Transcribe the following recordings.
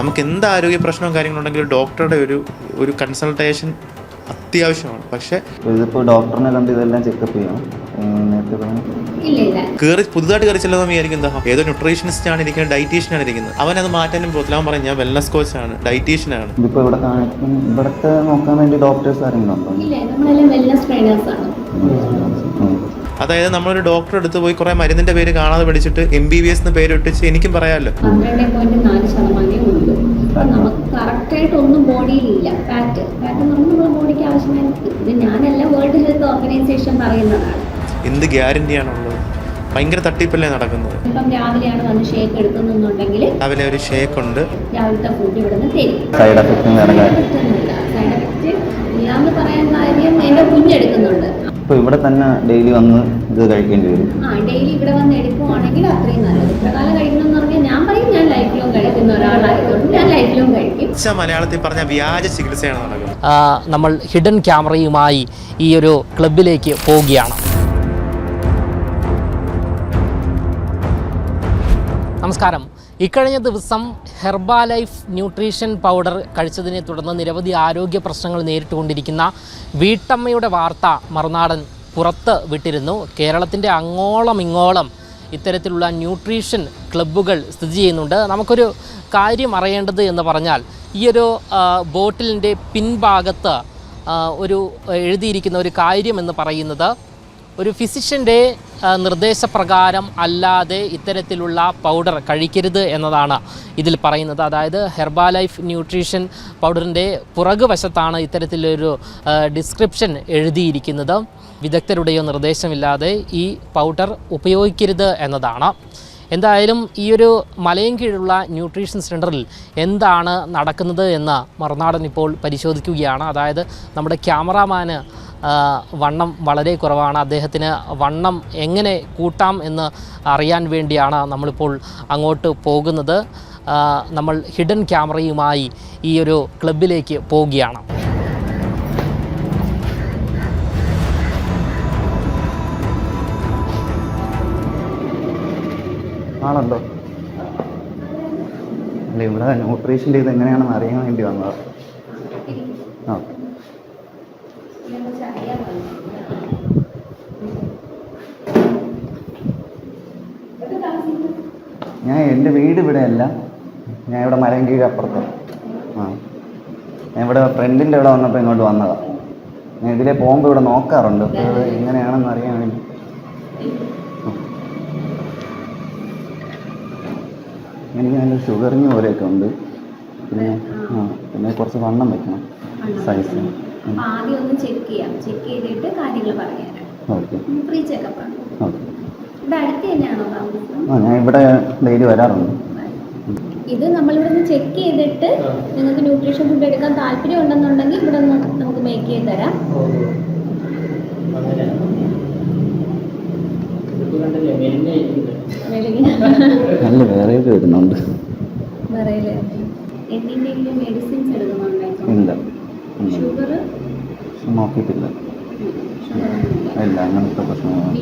നമുക്ക് എന്ത് ആരോഗ്യ പ്രശ്നവും കാര്യങ്ങളുണ്ടെങ്കിലും ഡോക്ടറുടെ ഒരു ഒരു കൺസൾട്ടേഷൻ അത്യാവശ്യമാണ്. പക്ഷേ ഇതിപ്പോൾ ഡോക്ടറിനെ കണ്ട് ഇതെല്ലാം ചെക്കപ്പ് ചെയ്യണം. ഏഹ് ഇല്ല ഇല്ല കയറി പുതുതായിട്ട് കയറി ചെല്ലുന്ന വിചാരിക്കും എന്താ ഏതോ ന്യൂട്രീഷനിസ്റ്റ് ആണ് ഇരിക്കുന്നത് ഡയറ്റീഷ്യൻ ആണ് ഇരിക്കുന്നത്. അവൻ അത് മാറ്റാനും പോകത്തില്ല. അവൻ പറയും ഞാൻ വെൽനസ് ഡയറ്റീഷ്യൻ ആണ് ഇപ്പോൾ ഇവിടെ കാണിക്കും ഇവിടുത്തെ നോക്കാൻ വേണ്ടി ഡോക്ടേഴ്സ് ആരെങ്കിലും ഉണ്ടോ? ഇല്ല നമ്മളെല്ലാം വെൽനസ് ട്രെയിനേഴ്സ് ആണ്. ഉം. അതായത് നമ്മളൊരു ഡോക്ടർ എടുത്ത് പോയി കുറെ മരുന്നിന്റെ പേര് കാണാതെ പഠിച്ചിട്ട് എം ബി ബി എസ് എന്ന് പേര് ഇട്ടിച്ച് എനിക്കും പറയാമല്ലോ. അപ്പൊ നമുക്ക് കറക്റ്റായിട്ടൊന്നും ബോഡിയിലില്ല ഫാറ്റ് ഫാറ്റ് എന്ന് പറഞ്ഞാൽ നമ്മുടെ ബോഡിക്ക് ആവശ്യമായ ഇത് ഞാനല്ല വേൾഡ് ഹെൽത്ത് ഓർഗനൈസേഷൻ പറയുന്നതാണ്. എന്ത് ഗ്യാരണ്ടിയാണുള്ളത് ഭയങ്കര തട്ടിപ്പല്ലേ നടക്കുന്നത്? ഇപ്പം രാവിലെയാണ് വന്ന് ഷേക്ക് എടുക്കുന്നുണ്ടെങ്കിൽ രാവിലെ ഒരു ഷേക്ക് ഉണ്ട്. രാവിലത്തെ ഫുഡ് ഇവിടുന്ന് തരും. സൈഡ് എഫക്റ്റ് സൈഡ് എഫക്റ്റ് ഇല്ലാന്ന് പറയാൻ കാര്യം എന്റെ കുഞ്ഞെടുക്കുന്നുണ്ട് ഇപ്പോൾ ഇവിടെ തന്നെ ഡെയിലി വന്ന് ഇത് കഴിക്കേണ്ടി വരും. ആ ഡെയിലി ഇവിടെ വന്ന് എടുക്കുവാണെങ്കിൽ അത്രയും നല്ലത്. ഇത്ര കാലം കഴിക്കണമെന്ന് പറഞ്ഞാൽ ഞാൻ പറയും ഞാൻ ലൈഫിലും കഴിക്കുന്ന ഒരാളായതുകൊണ്ട് ഞാൻ ലൈഫിലും കഴിക്കും. പച്ച മലയാളത്തിൽ പറഞ്ഞ വ്യാജ ചികിത്സയാണ് നടക്കുന്നത്. നമ്മൾ ഹിഡൻ ക്യാമറയുമായി ഈ ഒരു ക്ലബിലേക്ക് പോവുകയാണ്. നമസ്കാരം. ഇക്കഴിഞ്ഞ ദിവസം ഹെർബാലൈഫ് ന്യൂട്രീഷൻ പൗഡർ കഴിച്ചതിനെ തുടർന്ന് നിരവധി ആരോഗ്യ പ്രശ്നങ്ങൾ നേരിട്ടുകൊണ്ടിരിക്കുന്ന വീട്ടമ്മയുടെ വാർത്ത മറുനാടൻ പുറത്ത് വിട്ടിരുന്നു. കേരളത്തിന്റെ അങ്ങോളം ഇങ്ങോളം ഇത്തരത്തിലുള്ള ന്യൂട്രീഷൻ ക്ലബ്ബുകൾ സ്ഥിതി ചെയ്യുന്നുണ്ട്. നമുക്കൊരു കാര്യം അറിയേണ്ടത് എന്ന് പറഞ്ഞാൽ ഈയൊരു ബോട്ടിലിന്റെ പിൻഭാഗത്ത് ഒരു എഴുതിയിരിക്കുന്ന ഒരു കാര്യം എന്ന് പറയുന്നത് ഒരു ഫിസിഷ്യന്റെ നിർദ്ദേശപ്രകാരം അല്ലാതെ ഇത്തരത്തിലുള്ള പൗഡർ കഴിക്കരുത് എന്നതാണ് ഇതിൽ പറയുന്നത്. അതായത് ഹെർബാലൈഫ് ന്യൂട്രീഷൻ പൗഡറിന്റെ പുറകു വശത്താണ് ഇത്തരത്തിലൊരു ഡിസ്ക്രിപ്ഷൻ എഴുതിയിരിക്കുന്നത്. വിദഗ്ധരുടെയോ നിർദ്ദേശമില്ലാതെ ഈ പൗഡർ ഉപയോഗിക്കരുത് എന്നതാണ്. എന്തായാലും ഈ ഒരു മലയും കീഴുള്ള ന്യൂട്രീഷൻ സെന്ററിൽ എന്താണ് നടക്കുന്നത് എന്ന് മറുനാടൻ ഇപ്പോൾ പരിശോധിക്കുകയാണ്. അതായത് നമ്മുടെ ക്യാമറാമാന് വണ്ണം വളരെ കുറവാണ്. അദ്ദേഹത്തിന് വണ്ണം എങ്ങനെ കൂട്ടാം എന്ന് അറിയാൻ വേണ്ടിയാണ് നമ്മളിപ്പോൾ അങ്ങോട്ട് പോകുന്നത്. നമ്മൾ ഹിഡൻ ക്യാമറയുമായി ഈ ഒരു ക്ലബിലേക്ക് പോവുകയാണ്. ആണല്ലോ. അല്ല ഇവിടെ ഓപ്പറേഷൻ ചെയ്ത് എങ്ങനെയാണെന്ന് അറിയാൻ വേണ്ടി വന്നതാണ് ആ ഞാൻ എന്റെ വീട് ഇവിടെയല്ല. ഞാൻ ഇവിടെ മരം കീഴ് അപ്പുറത്ത്. ആ. ഞാൻ ഇവിടെ ഫ്രണ്ടിന്റെ ഇവിടെ വന്നപ്പോൾ ഇങ്ങോട്ട് വന്നതാണ് ഞാൻ ഇതിലെ പോകുമ്പോൾ ഇവിടെ നോക്കാറുണ്ട്. അപ്പോൾ എങ്ങനെയാണെന്ന് അറിയാൻ വേണ്ടി. എനിക്ക് നല്ല ഷുഗറിങ് പോലെയൊക്കെ ഉണ്ട്. പിന്നെ ആ പിന്നെ കുറച്ച് വണ്ണം വെക്കണം. സൈസ് ആദ്യം ഒന്ന് ചെക്ക് ചെയ്യാം. ചെക്ക് ചെയ്തിട്ട് കാര്യങ്ങൾ ഓക്കെ പ്രീ ചെക്കപ്പ് ആണ്. ഓക്കെ ആ ഞാൻ ഇവിടെ ഡെയിലി വരാറുണ്ട്. ഇത് നമ്മളിവിടുന്ന് ചെക്ക് ചെയ്തിട്ട് നിങ്ങൾക്ക് ന്യൂട്രീഷൻ ഫുഡ് എടുക്കാൻ താല്പര്യം ഉണ്ടെന്നുണ്ടെങ്കിൽ ഇവിടെ നിന്ന് നമുക്ക് മേക്ക് ചെയ്ത് തരാം. നല്ല വേറെയൊക്കെ വരുന്നുണ്ട്. വിറയിൽ എന്തിന്റെങ്കിലും മെഡിസിൻസ് എടുക്കുന്നുണ്ടോ? ഷുഗർ നോക്കിയിട്ടില്ല. ഇല്ല. അങ്ങനത്തെ പ്രശ്നങ്ങളാണ്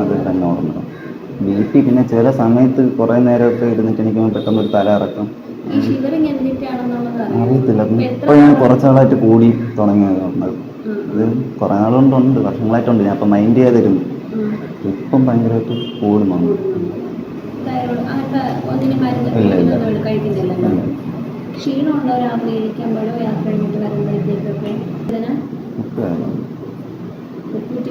അതെ തന്നെ നോർമൽ ബി പി പിന്നെ ചില സമയത്ത് കുറേ നേരമൊക്കെ ഇരുന്നിട്ട് എനിക്ക് പെട്ടെന്ന് ഒരു തല ഇറക്കും അറിയത്തില്ല. ഇപ്പൊ ഞാൻ കുറച്ചാളായിട്ട് കൂടി തുടങ്ങിയതുണ്ട് അത് കുറെ നാളുകൊണ്ടുണ്ട് വർഷങ്ങളായിട്ടുണ്ട്. ഞാൻ അപ്പം മൈൻഡ് ചെയ്തിരുന്നു. ഇപ്പം ഭയങ്കരമായിട്ട് കൂടുന്നുണ്ട് ഇല്ല, ഇല്ല. ക്ഷീണമുണ്ടോ രാത്രി ഇരിക്കുമ്പോഴോ യാത്ര കഴിഞ്ഞിട്ട് വരുമ്പോഴത്തേക്കൊക്കെ? വേദന ഉപ്പൂറ്റി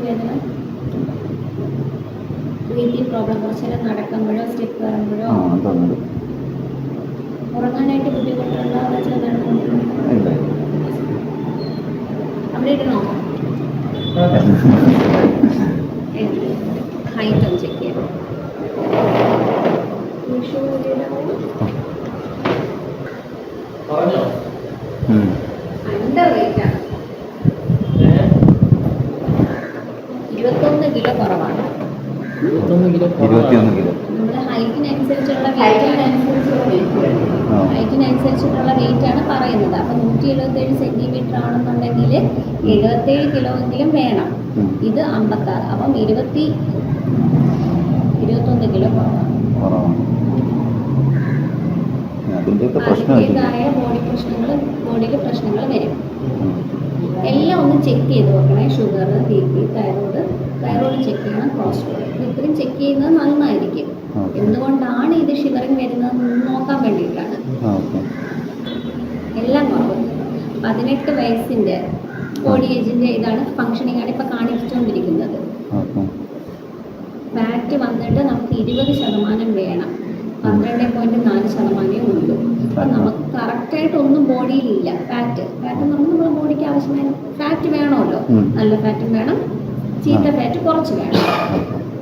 പ്രോബ്ലം കുറച്ച് നേരം നടക്കുമ്പോഴോ സ്റ്റെപ്പ് കയറുമ്പോഴോ? ഉറങ്ങാനായിട്ട് ബുദ്ധിമുട്ടുണ്ടോ? അവിടെ ഇടണോ ഹൈറ്റ് ഒന്ന് ചെക്ക് ചെയ്യാം. ഉം. അണ്ടർ വെയിറ്റ് ആണ് ഇരുപത്തൊന്ന് കിലോ കുറവാണ് ഇരുപത്തിയൊന്ന് കിലോ നമ്മുടെ ഹൈറ്റിനനുസരിച്ചുള്ള വെയിറ്റ് ആ ഹൈറ്റിനനുസരിച്ചിട്ടുള്ള വെയിറ്റ് ആണ് പറയുന്നത്. അപ്പം നൂറ്റി എഴുപത്തേഴ് സെന്റിമീറ്റർ ആണെന്നുണ്ടെങ്കിൽ എഴുപത്തേഴ് കിലോ എങ്കിലും വേണം. ഇത് അമ്പത്താറ്. അപ്പം ഇരുപത്തി ഇരുപത്തൊന്ന് കിലോ അതിന്റെതായ ബോഡി പ്രശ്നങ്ങൾ ബോഡിയിൽ പ്രശ്നങ്ങൾ വരും. എല്ലാം ഒന്ന് ചെക്ക് ചെയ്ത് നോക്കണേ. Sugar B P thyroid thyroid check ചെയ്യണം കൊളസ്ട്രോൾ ഇത്രയും ചെക്ക് ചെയ്യുന്നത് നന്നായിരിക്കും. എന്തുകൊണ്ടാണ് ഇത് ഷിവറിങ് വരുന്നത് നോക്കാൻ വേണ്ടിയിട്ടാണ്. പതിനെട്ട് വയസ്സിന്റെ ബോഡി ഏജിന്റെ ഇതാണ് ഫംഗ്ഷനിങ് ആണ് ഇപ്പൊ കാണിച്ചുകൊണ്ടിരിക്കുന്നത്. ബാറ്റ് ഫാറ്റ് വന്നിട്ട് നമുക്ക് ഇരുപത് ശതമാനം വേണം. പന്ത്രണ്ട് പോയിന്റ് നാല് ശതമാനമേ ഉള്ളൂ. അപ്പൊ നമുക്ക് കറക്റ്റായിട്ട് ഒന്നും ബോഡിയിലില്ല ഫാറ്റ് ഫാറ്റ് നമുക്ക് നമ്മുടെ ബോഡിക്ക് ആവശ്യമായ ഫാറ്റ് വേണമല്ലോ. നല്ല ഫാറ്റും വേണം. ചീത്ത ഫാറ്റ് കുറച്ച് വേണം.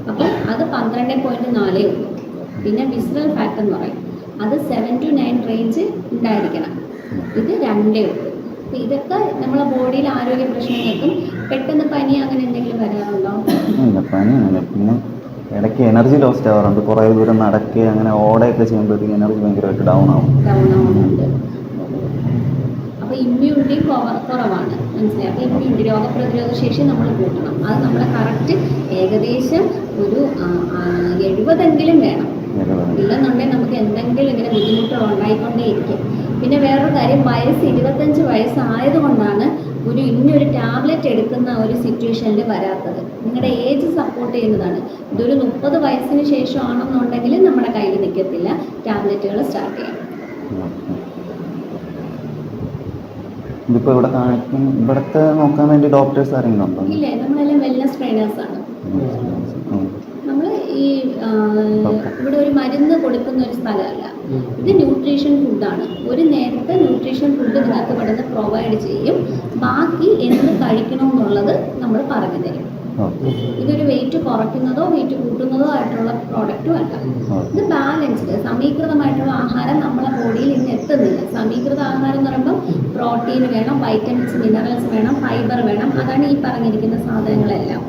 അപ്പം അത് പന്ത്രണ്ട് പോയിന്റ് നാലേ ഉള്ളൂ. പിന്നെ വിസ്റൽ ഫാറ്റ് എന്ന് പറയും. അത് സെവൻ ടു നയൻ റേഞ്ച് ഉണ്ടായിരിക്കണം. ഇത് രണ്ടേ ഉള്ളൂ. അപ്പം ഇതൊക്കെ നമ്മളെ ബോഡിയിൽ ആരോഗ്യ പ്രശ്നങ്ങൾക്കും പെട്ടെന്ന് പനി അങ്ങനെ എന്തെങ്കിലും വരാറുണ്ടോ? ഇല്ല പനിയൊന്നുമില്ല പിന്നെ ഇടയ്ക്ക് എനർജി ലോസ്റ്റ് ആവാറുണ്ട്. കുറേ ദൂരം നടക്കുക അങ്ങനെ ഓടയൊക്കെ ചെയ്യുമ്പോഴത്തേക്ക് എനർജി ഭയങ്കരമായിട്ട് ഡൗൺ ആവും. ഡൗൺ ആവുന്നുണ്ട്. അപ്പോൾ ഇമ്മ്യൂണിറ്റി കുറവാണ്. മനസ്സിലായി? അപ്പോൾ ഇമ്മ്യൂണിറ്റി രോഗപ്രതിരോധ ശേഷി നമ്മൾ കൂട്ടണം. അത് നമ്മളെ കറക്റ്റ് ഏകദേശം ഒരു എഴുപതെങ്കിലും വേണം. ഇല്ലെന്നുണ്ടെങ്കിൽ നമുക്ക് എന്തെങ്കിലും ഇങ്ങനെ ബുദ്ധിമുട്ടുകൾ ഉണ്ടായിക്കൊണ്ടേയിരിക്കും. പിന്നെ വേറൊരു കാര്യം വയസ്സ് ഇരുപത്തഞ്ച് വയസ്സായതുകൊണ്ടാണ് ഒരു ഇന്നൊരു ടാബ്ലറ്റ് എടുക്കുന്ന ഒരു സിറ്റുവേഷനിൽ വരാത്തത്. നിങ്ങളുടെ ഏജ് സപ്പോർട്ട് ചെയ്യുന്നതാണ്. ഇതൊരു മുപ്പത് വയസ്സിന് ശേഷമാണെന്നുണ്ടെങ്കിൽ നമ്മുടെ കയ്യിൽ നിൽക്കത്തില്ല. ടാബ്ലറ്റുകൾ സ്റ്റാർട്ട് ചെയ്യാം. ഇതിപ്പോ ഇവിടെ കാണിക്കും ഇവിടുത്തെ നോക്കാൻ വേണ്ടി ഡോക്ടേഴ്സ് അറിയുന്നുണ്ടോ ഇല്ലേ നമ്മളെല്ലാം വെൽനസ് ട്രെയിനേഴ്സ് ആണ്. ഈ ഇവിടെ ഒരു മരുന്ന് കൊടുക്കുന്ന ഒരു സ്ഥലമല്ല. ഇത് ന്യൂട്രീഷൻ ഫുഡാണ്. ഒരു നേരത്തെ ന്യൂട്രീഷൻ ഫുഡ് നിങ്ങൾക്ക് ഇവിടെ നിന്ന് പ്രൊവൈഡ് ചെയ്യും. ബാക്കി എന്ത് കഴിക്കണമെന്നുള്ളത് നമ്മൾ പറഞ്ഞു തരും. ഇതൊരു വെയിറ്റ് കുറയ്ക്കുന്നതോ വെയിറ്റ് കൂട്ടുന്നതോ ആയിട്ടുള്ള പ്രോഡക്റ്റും അല്ല. ഇത് ബാലൻസ്ഡ് സമീകൃതമായിട്ടുള്ള ആഹാരം നമ്മളെ ബോഡിയിൽ ഇന്ന് എത്തുന്നില്ല. സമീകൃത ആഹാരം എന്ന് പറയുമ്പോൾ പ്രോട്ടീൻ വേണം വൈറ്റമിൻസ് മിനറൽസ് വേണം ഫൈബർ വേണം. അതാണ് ഈ പറഞ്ഞിരിക്കുന്ന സാധനങ്ങളെല്ലാം.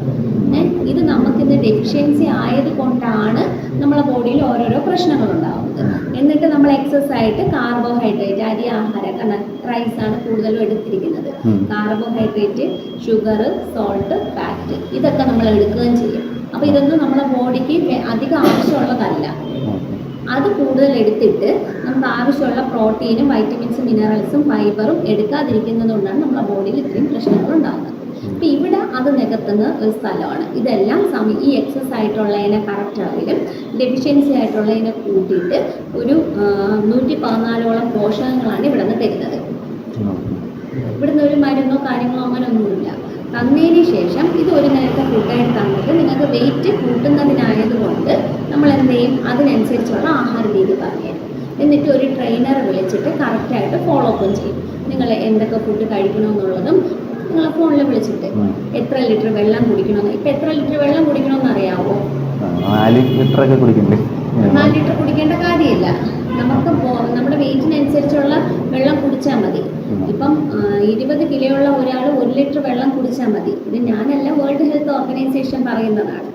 ഇത് നമുക്ക് നമുക്കിന്ന് ഡെഫിഷ്യൻസി ആയതുകൊണ്ടാണ് നമ്മളെ ബോഡിയിൽ ഓരോരോ പ്രശ്നങ്ങൾ ഉണ്ടാവുന്നത് എന്നിട്ട് നമ്മൾ എക്സസ് ആയിട്ട് കാർബോഹൈഡ്രേറ്റ് അരി ആഹാരം കാരണം റൈസ് ആണ് കൂടുതലും എടുത്തിരിക്കുന്നത്. കാർബോഹൈഡ്രേറ്റ് ഷുഗർ സോൾട്ട് ഫാറ്റ് ഇതൊക്കെ നമ്മൾ എടുക്കുകയും ചെയ്യും. അപ്പോൾ ഇതൊന്നും നമ്മളെ ബോഡിക്ക് അധികം ആവശ്യമുള്ളതല്ല. അത് കൂടുതൽ എടുത്തിട്ട് നമുക്ക് ആവശ്യമുള്ള പ്രോട്ടീനും വൈറ്റമിൻസും മിനറൽസും ഫൈബറും എടുക്കാതിരിക്കുന്നതുകൊണ്ടാണ് നമ്മുടെ ബോഡിയിൽ ഇത്രയും പ്രശ്നങ്ങൾ ഉണ്ടാകുന്നത് അപ്പം ഇവിടെ അത് നികത്തുന്ന ഒരു സ്ഥലമാണ്. ഇതെല്ലാം സമി ഈ എക്സസ് ആയിട്ടുള്ളതിനെ കറക്റ്റ് ആയാലും ഡെഫിഷ്യൻസി ആയിട്ടുള്ളതിനെ കൂട്ടിയിട്ട് ഒരു നൂറ്റി പതിനാലോളം പോഷകങ്ങളാണ് ഇവിടെ നിന്ന് തരുന്നത്. ഇവിടുന്ന് ഒരു മരുന്നോ കാര്യങ്ങളോ അങ്ങനെ ഒന്നുമില്ല. തന്നതിന് ശേഷം ഇത് ഒരു നേരത്തെ ഫുഡായിട്ട് തന്നിട്ട് നിങ്ങൾക്ക് വെയിറ്റ് കൂട്ടുന്നതിനായതുകൊണ്ട് നമ്മൾ എന്ത് ചെയ്യും? അതിനനുസരിച്ചുള്ള ആഹാര രീതി പറഞ്ഞുതരും എന്നിട്ട് ഒരു ട്രെയിനറെ വിളിച്ചിട്ട് കറക്റ്റായിട്ട് ഫോളോ അപ്പും ചെയ്യും. നിങ്ങൾ എന്തൊക്കെ ഫുഡ് കഴിക്കണമെന്നുള്ളതും നിങ്ങളെ ഫോണിൽ വിളിച്ചിട്ട് എത്ര ലിറ്റർ വെള്ളം കുടിക്കണമെന്ന്. ഇപ്പൊ എത്ര ലിറ്റർ വെള്ളം കുടിക്കണമെന്ന് അറിയാവോ നാല് ലിറ്റർ ഒക്കെ കുടിക്കണ്ടേ? നാല് ലിറ്റർ കുടിക്കേണ്ട കാര്യമില്ല. നമുക്ക് നമ്മുടെ വെയിറ്റിനനുസരിച്ചുള്ള വെള്ളം കുടിച്ചാൽ മതി. ഇപ്പം ഇരുപത് കിലോ ഉള്ള ഒരാൾ ഒരു ലിറ്റർ വെള്ളം കുടിച്ചാൽ മതി. ഇത് ഞാനല്ല വേൾഡ് ഹെൽത്ത് ഓർഗനൈസേഷൻ പറയുന്നതാണ്.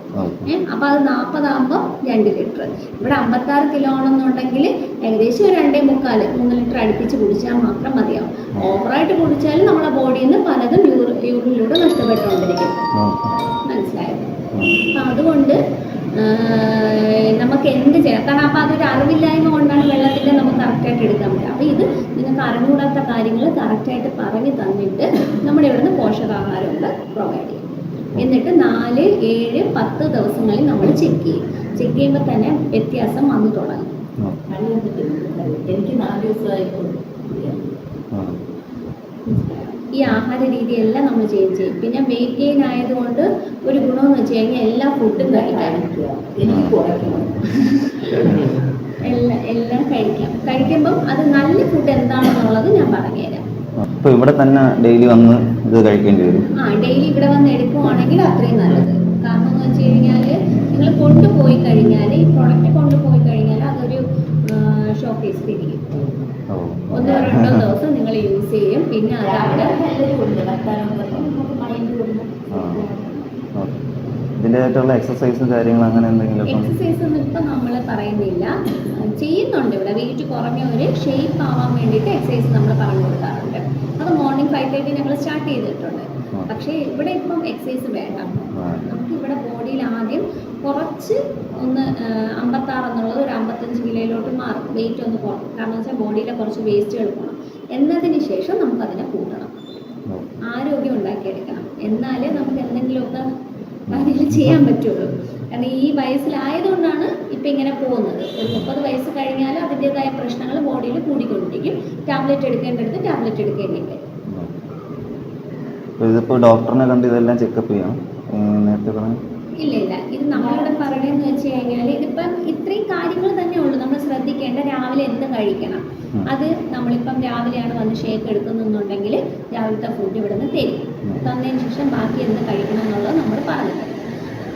അപ്പോൾ അത് നാൽപ്പതാകുമ്പോൾ രണ്ട് ലിറ്റർ ഇവിടെ അമ്പത്താറ് കിലോ ആണെന്നുണ്ടെങ്കിൽ ഏകദേശം ഒരു രണ്ടേ മുക്കാൽ മൂന്ന് ലിറ്റർ അടുപ്പിച്ച് കുടിച്ചാൽ മാത്രം മതിയാവും. ഓവറായിട്ട് കുടിച്ചാൽ നമ്മുടെ ബോഡിയിൽ നിന്ന് പലതും യൂറിനിലൂടെ നഷ്ടപ്പെട്ടുകൊണ്ടിരിക്കും. മനസ്സിലായത് മനസ്സിലായോ? അപ്പം അതുകൊണ്ട് നമുക്ക് എന്ത് ചെയ്യാം? കാരണം അപ്പം അതൊരു അറിവില്ലായ്മ കൊണ്ടാണ് വെള്ളത്തിന്റെ നമുക്ക് കറക്റ്റായിട്ട് എടുക്കാൻ പറ്റുക. അപ്പോൾ ഇത് നിങ്ങൾക്ക് അറിഞ്ഞുകൂടാത്ത കാര്യങ്ങൾ കറക്റ്റായിട്ട് പറഞ്ഞു തന്നിട്ട് നമ്മുടെ ഇവിടുന്ന് ഉണ്ട് പ്രൊവൈഡ് ചെയ്യും. എന്നിട്ട് നാല് ഏഴ് പത്ത് ദിവസങ്ങളിൽ നമ്മൾ ചെക്ക് ചെയ്യും. ചെക്ക് ചെയ്യുമ്പോൾ തന്നെ വ്യത്യാസം വന്നു തുടങ്ങും. എനിക്ക് നാല് ദിവസമായിപ്പോൾ. ഈ ആഹാര രീതിയെല്ലാം നമ്മൾ ചെയ്യും ചെയ്യും. പിന്നെ വെയിറ്റ് ഗെയിൻ ആയതുകൊണ്ട് ഒരു ഗുണമെന്ന് വെച്ച് കഴിഞ്ഞാൽ എല്ലാ ഫുഡും കഴിക്കാം എല്ലാം എല്ലാം കഴിക്കാം കഴിക്കുമ്പം അത് നല്ല ഫുഡ് എന്താണെന്നുള്ളത് ഞാൻ പറഞ്ഞുതരാം. അപ്പോൾ ഇവിടെ തന്നെ ഡെയിലി വന്ന് ഇത് കഴിക്കേണ്ടി വരും. ആ ഡെയിലി ഇവിടെ വന്ന് എടുക്കുവാണെങ്കിൽ അത്രയും നല്ലത്. കാരണം എന്ന് വെച്ച് കഴിഞ്ഞാൽ നിങ്ങൾ കൊണ്ടുപോയി കഴിഞ്ഞാൽ ഈ പ്രൊഡക്റ്റ് കൊണ്ടുപോയി കഴിഞ്ഞാൽ അതൊരു ഷോക്കേസ് തിരിക്കും ഓ ഒന്നോ രണ്ടോ ദിവസം നിങ്ങൾ യൂസ് ചെയ്യും. പിന്നെ അതവിടെ നമുക്ക് മൈൻഡ് ഓക്കെ ഇതിന്റെതായിട്ടുള്ള എക്സസൈസും കാര്യങ്ങളും അങ്ങനെ എന്തെങ്കിലും എക്സസൈസ് ഒന്നും ഇപ്പം നമ്മൾ പറയുന്നില്ല. ചെയ്യുന്നുണ്ട് ഇവിടെ വെയിറ്റ് ഒരു ഷേപ്പ് ആവാൻ വേണ്ടിയിട്ട് എക്സസൈസ് നമ്മൾ പറഞ്ഞു കൊടുക്കാറുണ്ട്. അത് മോർണിംഗ് ഫൈവ് തേർട്ടി ഞങ്ങൾ സ്റ്റാർട്ട് ചെയ്തിട്ടുണ്ട്. പക്ഷേ ഇവിടെ ഇപ്പം എക്സസൈസ് വേണ്ട. നമുക്ക് ഇവിടെ ബോഡിയിൽ ആദ്യം കുറച്ച് ഒന്ന് അമ്പത്താറ് എന്നുള്ളത് ഒരു അമ്പത്തഞ്ച് കിലോയിലോട്ട് മാറും. വെയിറ്റ് ഒന്ന് കുറക്കണം കാരണം വെച്ചാൽ ബോഡിയിലെ കുറച്ച് വേസ്റ്റ് പോകണം എന്നതിന് ശേഷം നമുക്കതിനെ കൂട്ടണം. ആരോഗ്യം ഉണ്ടാക്കിയെടുക്കണം. എന്നാലേ നമുക്ക് എന്തെങ്കിലുമൊക്കെ കാര്യങ്ങൾ ചെയ്യാൻ പറ്റുള്ളൂ. കാരണം ഈ വയസ്സിലായതുകൊണ്ടാണ് ഇപ്പം ഇങ്ങനെ പോകുന്നത്. ഒരു മുപ്പത് വയസ്സ് കഴിഞ്ഞാൽ അതിന്റെതായ പ്രശ്നങ്ങൾ ബോഡിയിൽ കൂടിക്കൊണ്ടിരിക്കും. ടാബ്ലറ്റ് എടുക്കേണ്ടടുത്ത് ടാബ്ലറ്റ് എടുക്കേണ്ടി വരും. ഇതിപ്പോൾ ഡോക്ടറിനെ കണ്ട് ഇതെല്ലാം ചെക്കപ്പ് ചെയ്യണം നേരത്തെ പറഞ്ഞു? ഇല്ല ഇല്ല. ഇത് നമ്മളിവിടെ പറയണെന്ന് വെച്ച് കഴിഞ്ഞാൽ ഇതിപ്പം ഇത്രയും കാര്യങ്ങൾ തന്നെ ഉള്ളൂ. നമ്മൾ ശ്രദ്ധിക്കേണ്ട രാവിലെ എന്ത് കഴിക്കണം. അത് നമ്മളിപ്പം രാവിലെയാണ് വന്ന് ഷേക്ക് എടുക്കുന്നുണ്ടെങ്കിൽ രാവിലത്തെ ഫുഡ് ഇവിടെ നിന്ന് തരും. തന്നതിന് ശേഷം ബാക്കി എന്ത് കഴിക്കണം എന്നുള്ളത് നമ്മൾ പറഞ്ഞു തരും.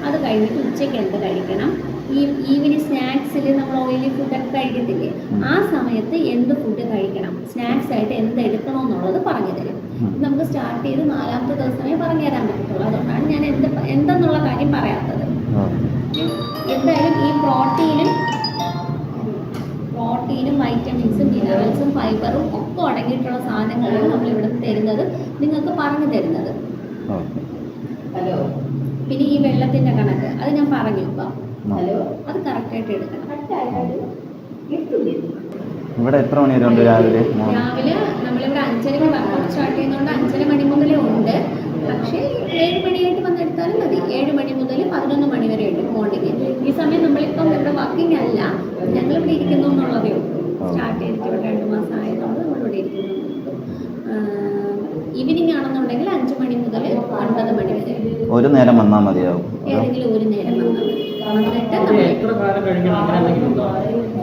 അത് കഴിഞ്ഞിട്ട് ഉച്ചയ്ക്ക് എന്ത് കഴിക്കണം? ഈ ഈവനിങ് സ്നാക്സിൽ നമ്മൾ ഓയിലി ഫുഡൊക്കെ കഴിക്കത്തില്ലേ. ആ സമയത്ത് എന്ത് ഫുഡ് കഴിക്കണം? സ്നാക്സ് ആയിട്ട് എന്ത് എടുക്കണം എന്നുള്ളത് പറഞ്ഞു തരും. നമുക്ക് സ്റ്റാർട്ട് ചെയ്ത് നാലാമത്തെ ദിവസമേ പറഞ്ഞു തരാൻ പറ്റത്തുള്ളൂ. അതുകൊണ്ടാണ് ഞാൻ ഫൈബറും ഒക്കെ അടങ്ങിയിട്ടുള്ള സാധനങ്ങളാണ് നമ്മൾ ഇവിടെ തരുന്നത്. നിങ്ങൾക്ക് പറഞ്ഞു തരുന്നത്. ഓക്കെ. ഹലോ. പിന്നെ ഈ വെള്ളത്തിന്റെ കണക്ക് അത് ഞാൻ പറഞ്ഞു ഇപ്പം. ഹലോ. അത് കറക്റ്റായിട്ട് എടുക്കണം. ഇവിടെ എത്ര മണി വരെ ഉണ്ട് രാവിലെ? രാവിലെ നമ്മളിവിടെ അഞ്ചര സ്റ്റാർട്ട് ചെയ്യുന്നതുകൊണ്ട് അഞ്ചര മണി മുതലേ ഉണ്ട്. പക്ഷേ ഏഴ് മണിയായിട്ട് വന്നെടുത്താലും മതി. ഏഴ് മണി മുതൽ പതിനൊന്ന് മണി വരെ ഉണ്ട് മോർണിംഗ്. ഈ സമയം നമ്മളിപ്പം ഇവിടെ വർക്കിംഗ് അല്ല. ഞങ്ങളിവിടെ ഇരിക്കുന്നു എന്നുള്ളതേ ഉള്ളൂ ആ. സ്റ്റാർട്ട് ചെയ്തിട്ട് ഇവിടെ രണ്ട് മാസം ആയതുകൊണ്ട് നമ്മളിവിടെ ഇരിക്കുന്നു ഈവനിങ് ആണെന്നുണ്ടെങ്കിൽ അഞ്ച് മണി മുതൽ ഒൻപത് മണി വരെ ഒരു നേരം വന്നാൽ മതിയാവും? ഏതെങ്കിലും ഒരു നേരം വന്നാൽ മതി. നമ്മൾ എത്ര കാലം കഴിക്കണം?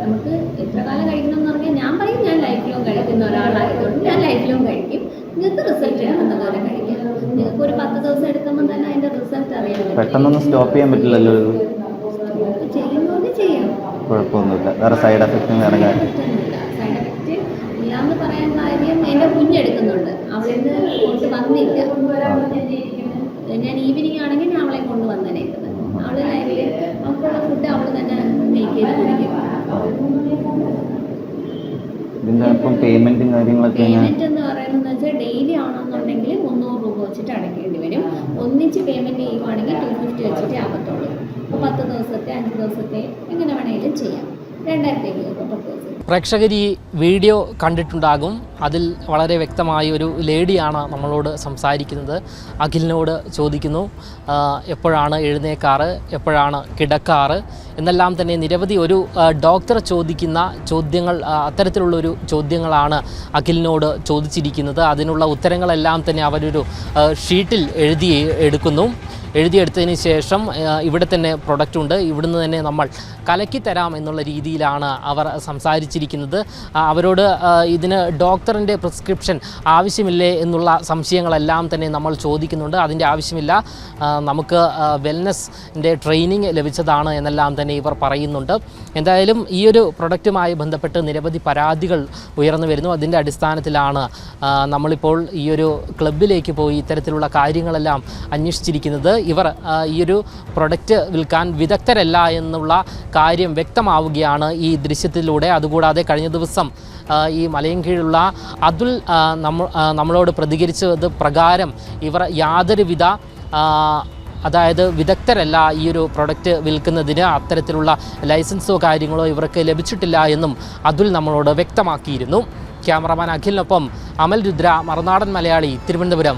നമുക്ക് എത്ര കാലം കഴിക്കണം എന്ന് പറഞ്ഞാൽ ഞാൻ പറയും ഞാൻ ലൈഫ് ലോങ് കഴിക്കുന്ന ഒരാളായതുകൊണ്ട് ഞാൻ ലൈഫ് ലോങ് കഴിക്കും. നിങ്ങൾക്ക് റിസൾട്ട് കഴിക്കാം. നിങ്ങൾക്ക് ഒരു പത്ത് ദിവസം എടുക്കുമ്പോൾ തന്നെ അതിന്റെ റിസൾട്ട്. പെട്ടെന്നൊന്നും സ്റ്റോപ്പ് ചെയ്യാൻ പറ്റില്ലല്ലോ ചെയ്യുന്നവർക്ക് ചെയ്യാം. കുഴപ്പമൊന്നുമില്ല. വേറെ സൈഡ് എഫക്റ്റും വേറെ കാര്യം പറ്റുന്നില്ല സൈഡ് എഫക്റ്റ് ഇല്ലാന്ന് പറയാൻ കാര്യം എന്റെ കുഞ്ഞെടുക്കുന്നുണ്ട് അവളിന്ന് കൊണ്ട് വന്നില്ല ഞാൻ ഈവനിങ് ആണെങ്കിൽ ഞാൻ അവളെ കൊണ്ട് വന്നേക്കുന്നത് അവൾ ലൈവിൽ അവൾക്കുള്ള ഫുഡ് അവൾ തന്നെ മേക്ക് ചെയ്ത് കുടിക്കും ഇതിന്റെ പേയ്മെന്റും കാര്യങ്ങളൊക്കെ പേയ്മെന്റ് എന്ന് പറയുന്നത് വെച്ചാൽ ഡെയിലി ആണെന്നുണ്ടെങ്കിൽ മുന്നൂറ് രൂപ വെച്ചിട്ട് അടയ്ക്കേണ്ടി വരും. ഒന്നിച്ച് പേയ്മെന്റ് ചെയ്യുവാണെങ്കിൽ ടു ഫിഫ്റ്റി വെച്ചിട്ടേ ആകത്തുള്ളൂ അപ്പോൾ പത്ത് ദിവസത്തെ അഞ്ച് ദിവസത്തെ എങ്ങനെ വേണമെങ്കിലും ചെയ്യാം. രണ്ടായിരത്തി രൂപ. പ്രേക്ഷകർ ഈ വീഡിയോ കണ്ടിട്ടുണ്ടാകും. അതിൽ വളരെ വ്യക്തമായ ഒരു ലേഡിയാണ് നമ്മളോട് സംസാരിക്കുന്നത്. അഖിലിനോട് ചോദിക്കുന്നു എപ്പോഴാണ് എഴുന്നേക്കാറ്? എപ്പോഴാണ് കിടക്കാറ്? എന്നെല്ലാം തന്നെ നിരവധി ഒരു ഡോക്ടർ ചോദിക്കുന്ന ചോദ്യങ്ങൾ അത്തരത്തിലുള്ളൊരു ചോദ്യങ്ങളാണ് അഖിലിനോട് ചോദിച്ചിരിക്കുന്നത്. അതിനുള്ള ഉത്തരങ്ങളെല്ലാം തന്നെ അവരൊരു ഷീറ്റിൽ എഴുതി എടുക്കുന്നു. എഴുതിയെടുത്തതിന് ശേഷം ഇവിടെ തന്നെ പ്രൊഡക്റ്റ് ഉണ്ട്. ഇവിടുന്ന് തന്നെ നമ്മൾ കലക്കി തരാം എന്നുള്ള രീതിയിലാണ് അവർ സംസാരിച്ചിരിക്കുന്നത്. അവരോട് ഇതിന് ഡോക്ടറിന്റെ പ്രിസ്ക്രിപ്ഷൻ ആവശ്യമില്ലേ എന്നുള്ള സംശയങ്ങളെല്ലാം തന്നെ നമ്മൾ ചോദിക്കുന്നുണ്ട്. അതിന്റെ ആവശ്യമില്ല. നമുക്ക് വെൽനസ്സിന്റെ ട്രെയിനിങ് ലഭിച്ചതാണ് എന്നെല്ലാം തന്നെ ഇവർ പറയുന്നുണ്ട്. എന്തായാലും ഈ ഒരു പ്രൊഡക്റ്റുമായി ബന്ധപ്പെട്ട് നിരവധി പരാതികൾ ഉയർന്നു വരുന്നു. അതിന്റെ അടിസ്ഥാനത്തിലാണ് നമ്മളിപ്പോൾ ഈ ഒരു ക്ലബിലേക്ക് പോയി ഇത്തരത്തിലുള്ള കാര്യങ്ങളെല്ലാം അന്വേഷിച്ചിരിക്കുന്നത്. ഇവർ ഈ ഒരു പ്രൊഡക്റ്റ് വിൽക്കാൻ വിദഗ്ധരല്ല എന്നുള്ള കാര്യം വ്യക്തമാവുകയാണ് ഈ ദൃശ്യത്തിലൂടെ. അതുകൂടാതെ കഴിഞ്ഞ ദിവസം ഈ മലയും കീഴിലുള്ള അതുൽ നമ്മ നമ്മളോട് പ്രതികരിച്ചത് പ്രകാരം ഇവർ യാതൊരുവിധ അതായത് വിദഗ്ധരല്ല ഈ ഒരു പ്രൊഡക്റ്റ് വിൽക്കുന്നതിന് അത്തരത്തിലുള്ള ലൈസൻസോ കാര്യങ്ങളോ ഇവർക്ക് ലഭിച്ചിട്ടില്ല എന്നും അതുൽ നമ്മളോട് വ്യക്തമാക്കിയിരുന്നു. ക്യാമറമാൻ അഖിലിനൊപ്പം അമൽ രുദ്ര മറുനാടൻ മലയാളി തിരുവനന്തപുരം.